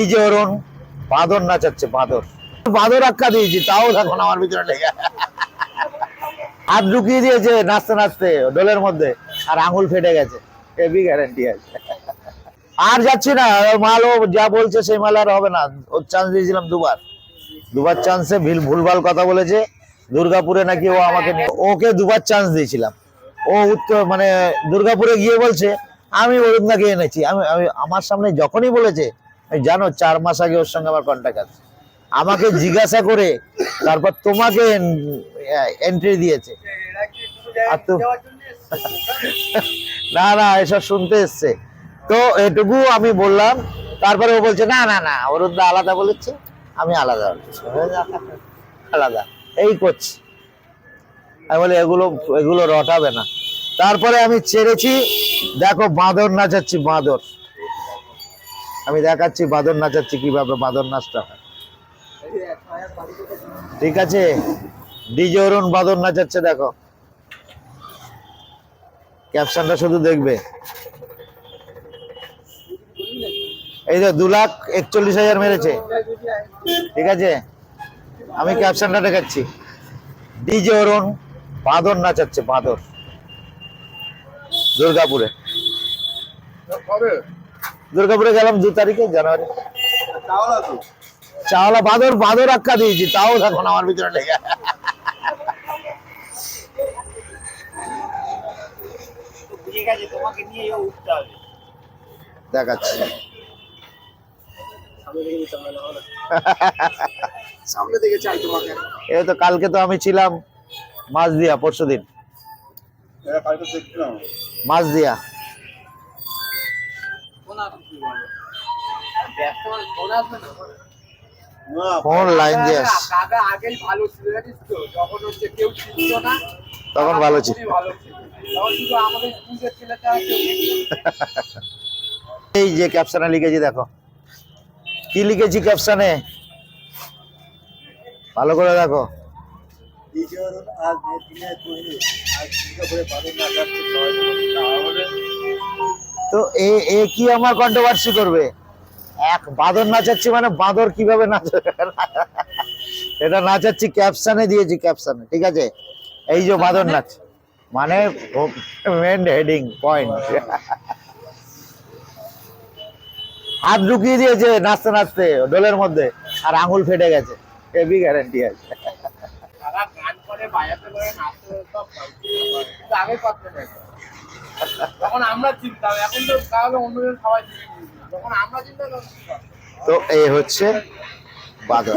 এই যে অরুণ, বাঁদর নাচাচ্ছে, বাঁদর। বাঁদর আক্কা দিয়েছি, তাও এখন আমার ভিতরে লেগে হাত ঢুকিয়ে দিয়েছে, নাচতে নাচতে ডোলের মধ্যে, আর আঙুল ফেটে গেছে। হেভি গ্যারান্টি আছে। আর যাচ্ছি না, ওর মাল ও যা বলছে সেই মাল আর হবে না। ওর চান্স দিয়েছিলাম দুবার। দুবার চান্সে ভিল ভুলভাল কথা বলেছে। দুর্গাপুরে নাকি ও আমাকে নিয়ে ওকে দুবার চান্স দিয়েছিলাম। ও উত্তর মানে দুর্গাপুরে গিয়ে বলছে, আমি অরুণদাকে এনেছি। আমি আমি আমার সামনে যখনই বলেছে জানো, চার মাস আগে ওর সঙ্গে আমার কন্ট্যাক্ট আছে। আমাকে জিজ্ঞাসা করে তারপর তোমাকে এন্ট্রি দিয়েছে। আর তো না না, এসব শুনতে এসছে। তো এটুকু আমি বললাম, তারপরে ও বলছে, না না না অরুণদা আলাদা বলেছে, আমি আলাদা আলাদা, এই করছি। আমি বলি, এগুলো এগুলো রটাবে না। তারপরে আমি ছেড়েছি। দেখো, বাঁদর নাচাচ্ছি, বাঁদর। আমি দেখাচ্ছি বাঁদর নাচাচ্ছি কীভাবে বাঁদর নাচটা হয়। ঠিক আছে? ডিজে অরুণ বাঁদর নাচাচ্ছে, দেখো। ক্যাপশনটা শুধু দেখবে। এই যে দু লাখ একচল্লিশ হাজার মেরেছে। ঠিক আছে? আমি ক্যাপশনটা দেখাচ্ছি। ডিজে অরুণ বাঁদর নাচাচ্ছে, বাঁদর। দুর্গাপুরে। দুর্গাপুরে গেলাম দু তারিখে জানুয়ারি। চাওলা বাঁদর বাঁদর আখ্যা দিয়েছি তাও এখন আমার ভিতরে লেগে। দেখাচ্ছি। সামনে দিকে চাই তোমাকে। এই তো কালকে তো আমি ছিলাম মাছ দিয়া পরশু দিন মাছ দিয়া। ফোন আসবে না ফোন লাইন দিয়ে কাকা আগেই ভালো ছিল জানিস তো? যখন হচ্ছে কেউ চিনত না তখন ভালো ছিল। এই যে ক্যাপশনে লিখেছি দেখো। কি লিখেছি ক্যাপশনে ভালো করে দেখো। তো এ এ কি আমার কন্ট্রোভার্সি করবে? এক বাঁদর নাচাচ্ছি মানে বাঁদর কীভাবে নাচবে? এটা নাচাচ্ছি ক্যাপশনে দিয়েছি ক্যাপশনে ঠিক আছে? এই যে বাঁদর নাচ মানে মেন হেডিং পয়েন্ট হাত ঢুকিয়ে দিয়েছে নাচতে নাচতে ডোলের মধ্যে, আর আঙুল ফেটে গেছে। হেভি গ্যারান্টি আছে। আমরা চিনতাম, এখন তো তাহলে অন্যজন সবাই তো এই হচ্ছে বলো।